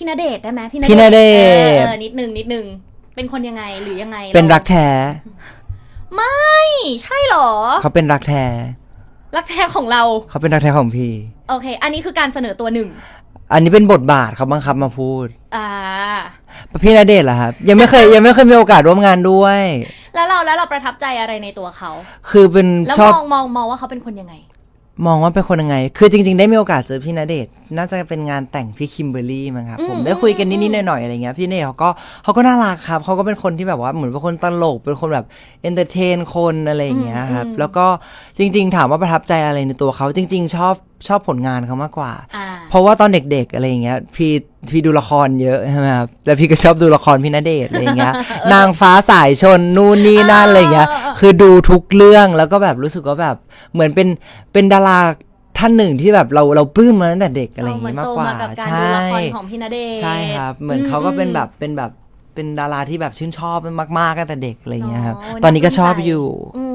พี่ณเดชน์ได้ไหมพี่พี่ณเดชน์เออเออนิดนึงนิดนึงเป็นคนยังไงหรือยังไงเป็นรักแท้ไม่ใช่เหรอ เขาเป็นรักแท้รักแท้ของเรา เขาเป็นรักแท้ของพี่ โอเค อันนี้คือการเสนอตัวหนึ่งอันนี้เป็นบทบาทเขาบังคับมาพูดอ่า พี่ณเดชน์เหรอครับ ยังไม่เคยยังไม่เคยมีโอกาสร่วมงานด้วย แล้วเราแล้วเราประทับใจอะไรในตัวเขา คือเป็นแล้วชอบมองมองมองว่าเขาเป็นคนยังไง มองว่าเป็นคนยังไง คือจริง ๆ ได้มีโอกาสเจอพี่ณเดชน์น่าจะเป็นงานแต่งพี่คิมเบอร์รี่มั้งครับอืมผมได้คุยกันอืมนิดๆหน่อยๆอะไรเงี้ย พี่ณเดชน์เขาก็เขาก็น่ารักครับ เขาก็เป็นคนที่แบบว่าเหมือนเป็นคนตลก เป็นคนแบบเอนเตอร์เทนคนอะไรอย่างเงี้ยครับ แล้วก็จริง ๆ ถามว่าประทับใจอะไรในตัวเขาจริง ๆ ชอบชอบผลงานเขามากกว่า อ่า เพราะว่าตอนเด็กๆอะไรอย่างเงี้ยพี่พี่ดูละครเยอะใช่ไหมครับแล้วพี่ก็ชอบดูละครพี่ณเดชน์อะไรอย่างเงี้ย นางฟ้าสายชนนู่นนี่นั่นอะไรอย่างเงี้ยเออเออเออคือดูทุกเรื่องแล้วก็แบบรู้สึกว่าแบบเหมือนเป็นเป็นดาราท่านหนึ่งที่แบบเราเราปลื้มมาตั้งแต่เด็กอะไรอย่างเหมืเงี้นยมากโตกว่ามากับการใช่ดูละครของพี่ณเดชน์ใช่ครับเหมือนเขาก็เป็นแบบเป็นแบบเป็นดาราที่แบบชื่นชอบมากๆตั้งแต่เด็กอะไรอย่างเงี้ยครับเนาะตอนนี้ก็ชอบน่าภูมิใจอยู่อืม